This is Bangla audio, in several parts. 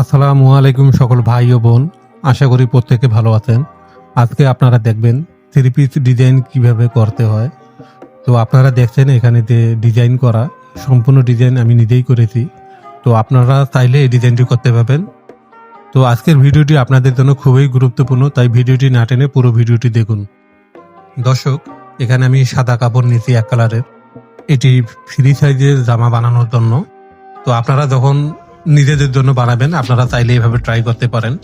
আসসালামু আলাইকুম সকল ভাই ও বোন। আশা করি প্রত্যেকে ভালো আছেন। আজকে আপনারা দেখবেন থ্রি পিস ডিজাইন কীভাবে করতে হয়। তো আপনারা দেখছেন এখানে যে ডিজাইন করা, সম্পূর্ণ ডিজাইন আমি নিজেই করেছি। তো আপনারা চাইলে এই ডিজাইনটি করতে পারবেন। তো আজকের ভিডিওটি আপনাদের জন্য খুবই গুরুত্বপূর্ণ, তাই ভিডিওটি না টেনে পুরো ভিডিওটি দেখুন। দর্শক, এখানে আমি সাদা কাপড় নিয়েছি এক কালারের এটি ফ্রি সাইজের জামা বানানোর জন্য। তো আপনারা যখন নিজেদের জন্য বানাবেন, আপনারা চাইলে এইভাবে ট্রাই করতে পারেন।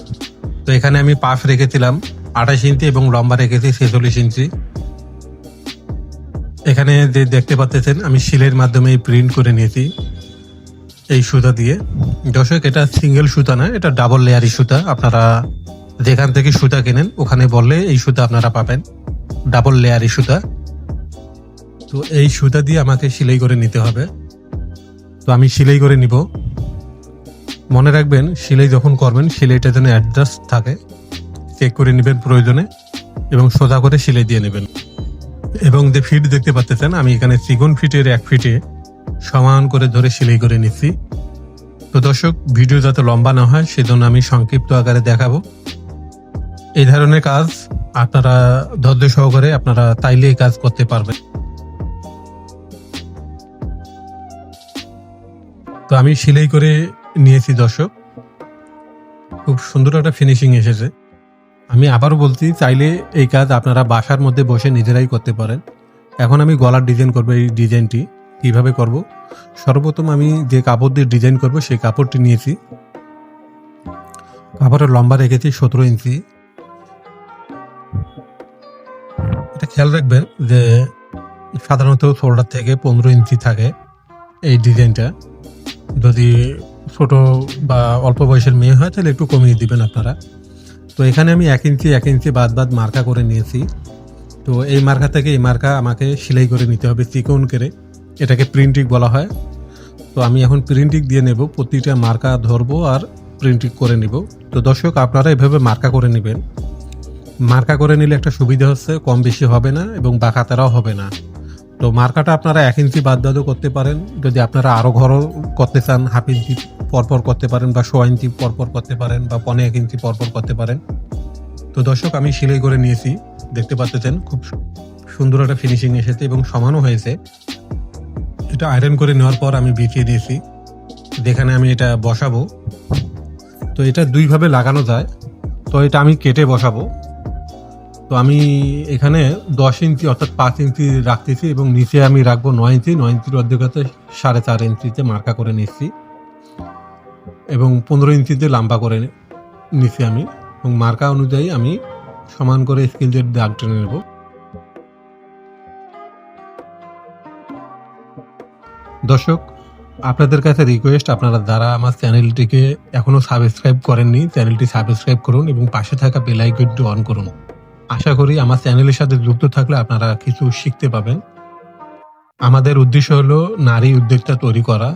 তো এখানে আমি পাশ রেখেছিলাম, আঠাশ ইঞ্চি এবং লম্বা রেখেছি, ছেচল্লিশ ইঞ্চি। এখানে যে দেখতে পাচ্ছেন, আমি শিলের মাধ্যমে প্রিন্ট করে নিয়েছি এই সুতা দিয়ে। দর্শক, এটা সিঙ্গেল সুতা না, এটা ডাবল লেয়ারি সুতা। আপনারা যেখান থেকে সুতা কেনেন, ওখানে বললে এই সুতা আপনারা পাবেন ডাবল লেয়ারি সুতা। তো এই সুতা দিয়ে আমাকে সেলাই করে নিতে হবে। তো আমি সেলাই করে নিব। মনে রাখবেন, সেলাই যখন করবেন, সেলাইটা যেন অ্যাডজাস্ট থাকে চেক করে নেবেন প্রয়োজনে এবং সোজা করে সেলাই দিয়ে নেবেন। এবং যে ফিট দেখতে পাচ্ছেন, আমি এখানে চিকন ফিটের এক ফিটে সমান করে ধরে সেলাই করে নিচ্ছি। তো দর্শক ভিডিও যাতে লম্বা না হয়, সেজন্য আমি সংক্ষিপ্ত আকারে দেখাবো। এই ধরনের কাজ আপনারা ধৈর্য সহকারে আপনারা তাইলে এই কাজ করতে পারবেন। তো আমি সেলাই করে নিয়েছি দর্শক। খুব সুন্দর একটা ফিনিশিং এসেছে। আমি আবারও বলছি, চাইলে এই কাজ আপনারা বাসার মধ্যে বসে নিজেরাই করতে পারেন। এখন আমি গলার ডিজাইন করব, এই ডিজাইনটি কীভাবে করব। সর্বপ্রথম আমি যে কাপড় দিয়ে ডিজাইন করব, সেই কাপড়টি নিয়েছি। কাপড়ের লম্বা রেখেছি সতেরো ইঞ্চি। এটা খেয়াল রাখবেন যে সাধারণত শোল্ডার থেকে পনেরো ইঞ্চি থাকে এই ডিজাইনটা যদি ছোট বা অল্প বয়সের মেয়ে হয়, তাহলে একটু কমিয়ে দিবেন আপনারা। তো এখানে আমি এক ইঞ্চি এক ইঞ্চি বাদ বাদ মার্কা করে নিয়েছি। তো এই মার্কা থেকে এই মার্কা আমাকে সেলাই করে নিতে হবে চিকন করে এটাকে প্রিন্টিং বলা হয়। তো আমি এখন প্রিন্টিং দিয়ে নেব, প্রতিটা মার্কা ধরবো আর প্রিন্টিং করে নিব। তো দর্শক, আপনারা এভাবে মার্কা করে নেবেন। মার্কা করে নিলে একটা সুবিধা হচ্ছে, কম বেশি হবে না এবং বাঁকাতারাও হবে না। তো মার্কাটা আপনারা এক ইঞ্চি বাদ বাদও করতে পারেন। যদি আপনারা আরও ঘরও করতে চান, হাফ ইঞ্চি পরপর করতে পারেন বা সোয়া ইঞ্চি পরপর করতে পারেন বা পনে এক ইঞ্চি পরপর করতে পারেন। তো দর্শক, আমি সেলাই করে নিয়েছি। দেখতে পাচ্ছেন, খুব সুন্দর একটা ফিনিশিং এসেছে এবং সমানও হয়েছে। এটা আয়রন করে নেওয়ার পর আমি বিছিয়ে দিয়েছি। যেখানে আমি এটা বসাবো। তো এটা দুইভাবে লাগানো যায়। তো এটা আমি কেটে বসাবো। তো আমি এখানে দশ ইঞ্চি অর্থাৎ পাঁচ ইঞ্চি রাখতেছি এবং নিচে আমি রাখব নয় ইঞ্চি। নয় ইঞ্চির অর্ধেক হচ্ছে সাড়ে চার ইঞ্চিতে মার্কা করে নিচ্ছি। এবং পনেরো ইঞ্চিতে লম্বা করে নিচ্ছি আমি। এবং মার্কা অনুযায়ী আমি সমান করে স্কেল দিয়ে দাগ টেনে নেব। দর্শক, আপনাদের কাছে রিকোয়েস্ট আপনারা যারা আমার চ্যানেলটিকে এখনও সাবস্ক্রাইব করেননি, চ্যানেলটি সাবস্ক্রাইব করুন এবং পাশে থাকা বেল আইকনটি অন করুন। আশা করি আমার চ্যানেলের সাথে যুক্ত থাকলে আপনারা কিছু শিখতে পাবেন। আমাদের উদ্দেশ্য হলো নারী উদ্যোক্তা তৈরি করা।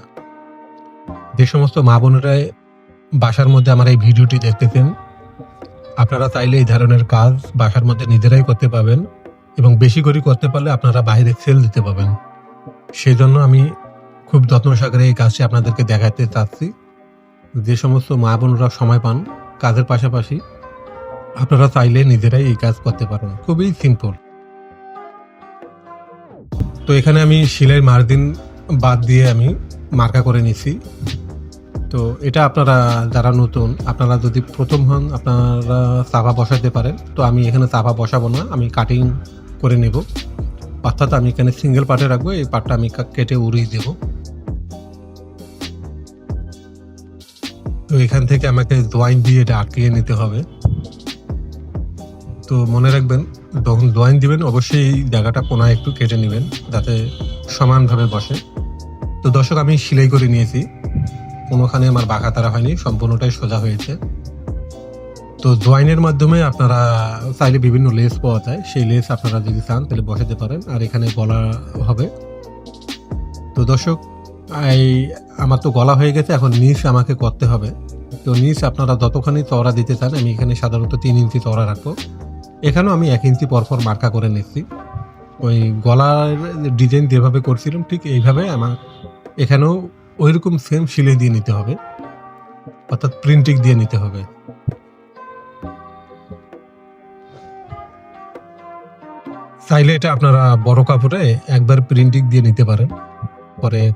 যে সমস্ত মা বোনেরা বাসার মধ্যে আমার এই ভিডিওটি দেখতেছেন, আপনারা চাইলে এই ধরনের কাজ বাসার মধ্যে নিজেরাই করতে পাবেন এবং বেশি করে করতে পারলে আপনারা বাইরে সেল দিতে পাবেন সেই জন্য আমি খুব যত্ন সাগরে এই কাজটি আপনাদেরকে দেখাতে চাচ্ছি। যে সমস্ত মা বোনরা সময় পান কাজের পাশাপাশি আপনারা চাইলে নিজেরাই এই কাজ করতে পারেন। খুবই সিম্পল তো এখানে আমি শিলের মার্জিন বাদ দিয়ে আমি মার্কা করে নিছি তো এটা আপনারা যারা নতুন, আপনারা যদি প্রথম হন, আপনারা চাপা বসাতে পারেন। তো আমি এখানে চাপা বসাবো না, আমি কাটিং করে নেব। অর্থাৎ আমি এখানে সিঙ্গেল পার্টে রাখব, এই পার্টটা আমি কেটে উড়িয়ে দেব। তো এখান থেকে আমাকে জয়েন দিয়ে এটা আটকিয়ে নিতে হবে। তো মনে রাখবেন, যখন জয়েন দিবেন, অবশ্যই এই জায়গাটা কোনায় একটু কেটে নেবেন, যাতে সমানভাবে বসে। তো দর্শক, আমি সেলাই করে নিয়েছি। কোনোখানে আমার বাঁকা তারা হয়নি, সম্পূর্ণটাই সোজা হয়েছে। তো জয়েনের মাধ্যমে আপনারা চাইলে বিভিন্ন লেস পাওয়া যায়। সেই লেস আপনারা যদি চান, তাহলে বসাতে পারেন। আর এখানে গলা হবে। তো দর্শক, এই আমার তো গলা হয়ে গেছে, এখন নিচ আমাকে করতে হবে। তো নিচ আপনারা যতখানি চওড়া দিতে চান, আমি এখানে সাধারণত তিন ইঞ্চি চওড়া রাখব। এখানেও আমি এক ইঞ্চি পরপর মার্কা করে নিচ্ছি। ওই গলার ডিজাইন যেভাবে করছিলাম, ঠিক এইভাবে আমার এখানেও ওইরকম সেম সিলাই দিয়ে নিতে হবে। অর্থাৎ প্রিন্টিং দিয়ে নিতে হবে। চাইলে এটা আপনারা বড় কাপড়ে একবার প্রিন্টিং দিয়ে নিতে পারেন। পরে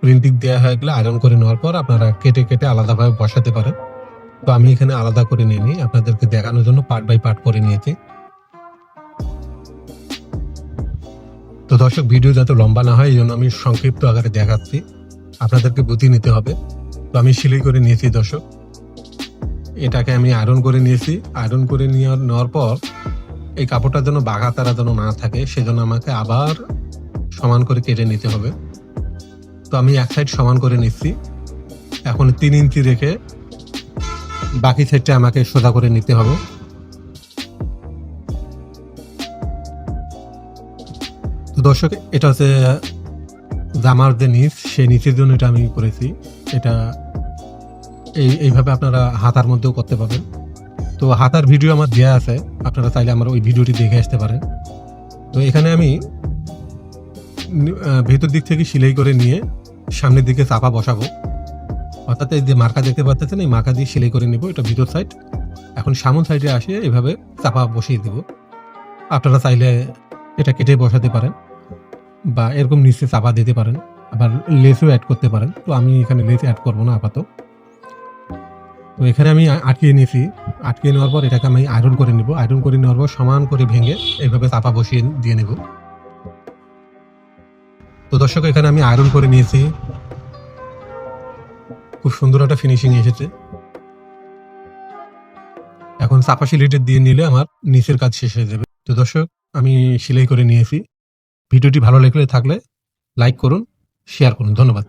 প্রিন্টিং দেওয়া হয়ে গেলে আয়রন করে নেওয়ার পর আপনারা কেটে কেটে আলাদাভাবে বসাতে পারেন। তো আমি এখানে আলাদা করে নিয়ে নিই, আপনাদেরকে দেখানোর জন্য পার্ট বাই পার্ট করে নিয়েছি। তো দর্শক ভিডিও যাতে লম্বা না হয় এই জন্য আমি সংক্ষিপ্ত আকারে দেখাচ্ছি। আপনাদেরকে বুঝিয়ে নিতে হবে। তো আমি সিলাই করে নিয়েছি, দর্শক। এটাকে আমি আয়রন করে নিয়েছি। আয়রন করে নিয়ে নেওয়ার পর, এই কাপড়টা যেন বাঘা তারা যেন না থাকে, সেজন্য আমাকে আবার সমান করে কেটে নিতে হবে। তো আমি এক সাইড সমান করে নিচ্ছি। এখন তিন ইঞ্চি রেখে বাকি সাইডটা আমাকে সোজা করে নিতে হবে। তো দর্শক, এটা হচ্ছে জামার যে নিচ। সেই নিচের জন্য এটা আমি করেছি। এটা এই, এইভাবে আপনারা হাতার মধ্যেও করতে পারবেন। তো হাতার ভিডিও আমার দেওয়া আছে। আপনারা চাইলে আমার ওই ভিডিওটি দেখে আসতে পারেন। তো এখানে আমি ভেতর দিক থেকে সেলাই করে নিয়ে সামনের দিকে চাপা বসাবো। অর্থাৎ এই যে মার্কা দেখতে পাচ্ছেন, এই মার্কা দিয়ে সেলাই করে নিব, এটা ভিতর সাইড এখন সামন সাইডে আসে, এভাবে চাপা বসিয়ে দিব। আপনারা চাইলে এটা কেটে বসাতে পারেন, বা এরকম নিচে চাপা দিতে পারেন, আবার লেসও অ্যাড করতে পারেন। তো আমি এখানে লেস অ্যাড করব না আপাতত। তো এখানে আমি আটকিয়ে নিয়েছি। আটকিয়ে নেওয়ার পর এটাকে আমি আয়রন করে নিব। আয়রন করে নেওয়ার পর সমান করে ভেঙে এইভাবে চাপা বসিয়ে দিয়ে নেব। তো দর্শক, এখানে আমি আয়রন করে নিয়েছি। খুব সুন্দর একটা ফিনিশিং এসেছে। এখন চাপা সিলেটের দিয়ে নিলে আমার নিচের কাজ শেষ হয়ে যাবে। তো দর্শক, আমি সেলাই করে নিয়েছি। ভিডিওটি ভালো লেগে থাকলে লাইক করুন শেয়ার করুন। ধন্যবাদ।